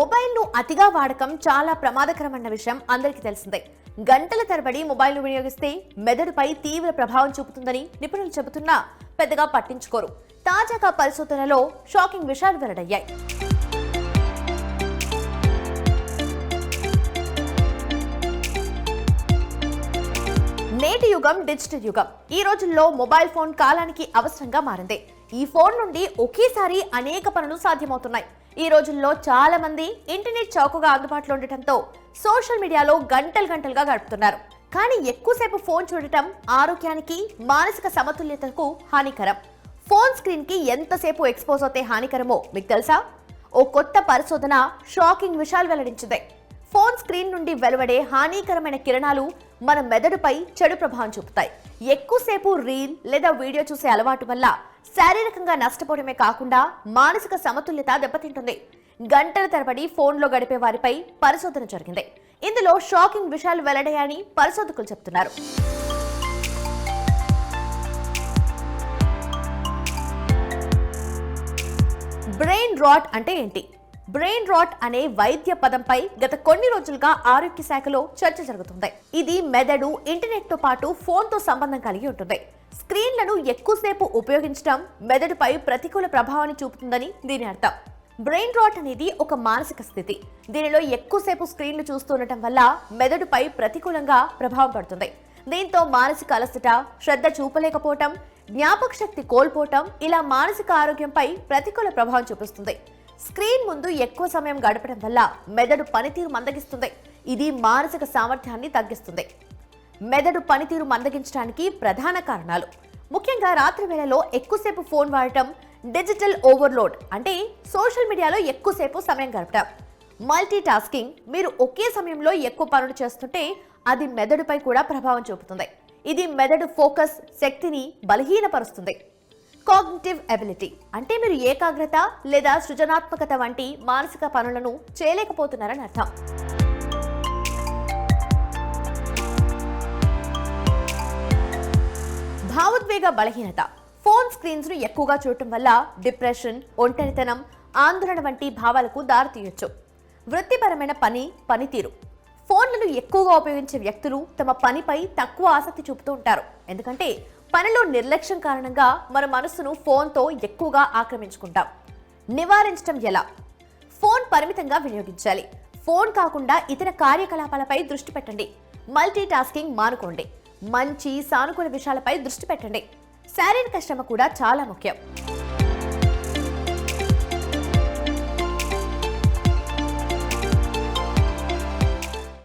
మొబైల్ను అతిగా వాడకం చాలా ప్రమాదకరమన్న విషయం అందరికీ తెలిసిందే. గంటల తరబడి మొబైల్ను వినియోగిస్తే మెదడుపై తీవ్ర ప్రభావం చూపుతుందని నిపుణులు చెబుతున్నా పెద్దగా పట్టించుకోరు. తాజాగా పరిశోధనలో షాకింగ్ విషయాలు వెల్లడయ్యాయి. నేటి యుగం డిజిటల్ యుగం. ఈ రోజుల్లో మొబైల్ ఫోన్ కాలానికి అవసరంగా మారింది. ఈ ఫోన్ నుండి ఒకేసారి అనేక పనులు సాధ్యమవుతున్నాయి. ఈ రోజుల్లో చాలా మంది ఇంటర్నెట్ చౌకగా అందుబాటులో ఉండటంతో సోషల్ మీడియాలో గంటలు గంటలుగా గడుపుతున్నారు. కానీ ఎక్కువసేపు ఫోన్ చూడటం ఆరోగ్యానికి మానసిక సమతుల్యతకు హానికరం. ఫోన్ స్క్రీన్కి ఎంతసేపు ఎక్స్పోజ్ అవుతే హానికరమో మీకు తెలుసా? ఓ కొత్త పరిశోధన షాకింగ్ విషయాలు వెల్లడించింది. ఫోన్ స్క్రీన్ నుండి వెలువడే హానికరమైన కిరణాలు మన మెదడుపై చెడు ప్రభావం చూపుతాయి. ఎక్కువసేపు రీల్ లేదా వీడియో చూసే అలవాటు వల్ల శారీరకంగా నష్టపోవడమే కాకుండా మానసిక సమతుల్యత దెబ్బతింటుంది. గంటల తరబడి ఫోన్లో గడిపే వారిపై పరిశోధన జరిగింది. ఇందులో షాకింగ్ విషయాలు వెల్లడయ్యాయని పరిశోధకులు చెప్తున్నారు బ్రెయిన్ రాట్ అంటే ఏంటి? బ్రెయిన్ రాట్ అనే వైద్య పదంపై గత కొన్ని రోజులుగా ఆరోగ్య శాఖలో చర్చ జరుగుతుంది. ఇది మెదడు ఇంటర్నెట్తో పాటు ఫోన్తో సంబంధం కలిగి ఉంటుంది. స్క్రీన్లను ఎక్కువసేపు ఉపయోగించడం మెదడుపై ప్రతికూల ప్రభావాన్ని చూపుతుందని దీని అర్థం. బ్రెయిన్ రాట్ అనేది ఒక మానసిక స్థితి. దీనిలో ఎక్కువసేపు స్క్రీన్లు చూస్తుండటం వల్ల మెదడుపై ప్రతికూలంగా ప్రభావం పడుతుంది. దీంతో మానసిక అలసట శ్రద్ధ చూపలేకపోవటం జ్ఞాపక శక్తి కోల్పోవటం ఇలా మానసిక ఆరోగ్యంపై ప్రతికూల ప్రభావం చూపిస్తుంది. స్క్రీన్ ముందు ఎక్కువ సమయం గడపడం వల్ల మెదడు పనితీరు మందగిస్తుంది. ఇది మానసిక సామర్థ్యాన్ని తగ్గిస్తుంది. మెదడు పనితీరు మందగించడానికి ప్రధాన కారణాలు. ముఖ్యంగా రాత్రి వేళలో ఎక్కువసేపు ఫోన్ వాడటం డిజిటల్ ఓవర్లోడ్ అంటే సోషల్ మీడియాలో ఎక్కువసేపు సమయం గడపడం మల్టీ టాస్కింగ్ మీరు ఒకే సమయంలో ఎక్కువ పనులు చేస్తుంటే అది మెదడుపై కూడా ప్రభావం చూపుతుంది. ఇది మెదడు ఫోకస్ శక్తిని బలహీనపరుస్తుంది. Cognitive ability. అంటే మీరు ఏకాగ్రత లేదా సృజనాత్మకత వంటి మానసిక పనులను చేయలేకపోతున్నారని అర్థం. భావోద్వేగ బలహీనత. ఫోన్ స్క్రీన్స్ను ఎక్కువగా చూడటం వల్ల డిప్రెషన్ ఒంటరితనం ఆందోళన వంటి భావాలకు దారితీయొచ్చు. వృత్తిపరమైన పని పనితీరు. ఫోన్లను ఎక్కువగా ఉపయోగించే వ్యక్తులు తమ పనిపై తక్కువ ఆసక్తి చూపుతూ ఉంటారు. ఎందుకంటే పనిలో నిర్లక్ష్యం కారణంగా మన మనసును ఫోన్తో ఎక్కువగా ఆక్రమించుకుంటాం. నివారించడం ఎలా? ఫోన్ పరిమితంగా వినియోగించాలి. ఫోన్ కాకుండా ఇతర కార్యకలాపాలపై దృష్టి పెట్టండి. మల్టీ టాస్కింగ్ మానుకోండి. మంచి సానుకూల విషయాలపై దృష్టి పెట్టండి. శారీరక శ్రమ కూడా చాలా ముఖ్యం.